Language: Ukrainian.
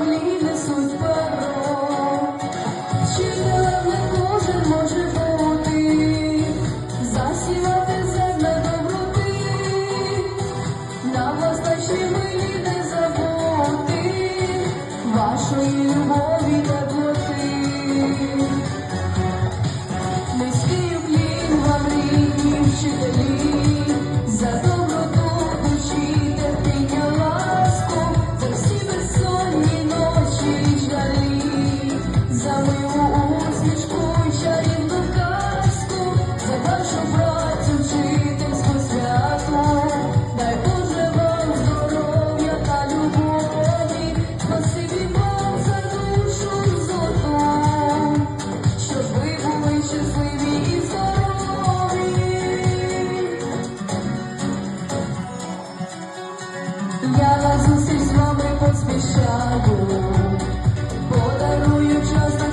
землі несуть перо, чи кожен може бути, засівати земле доброти, на вас наші не забути, вашої любові та плоти. сяду, подарую час.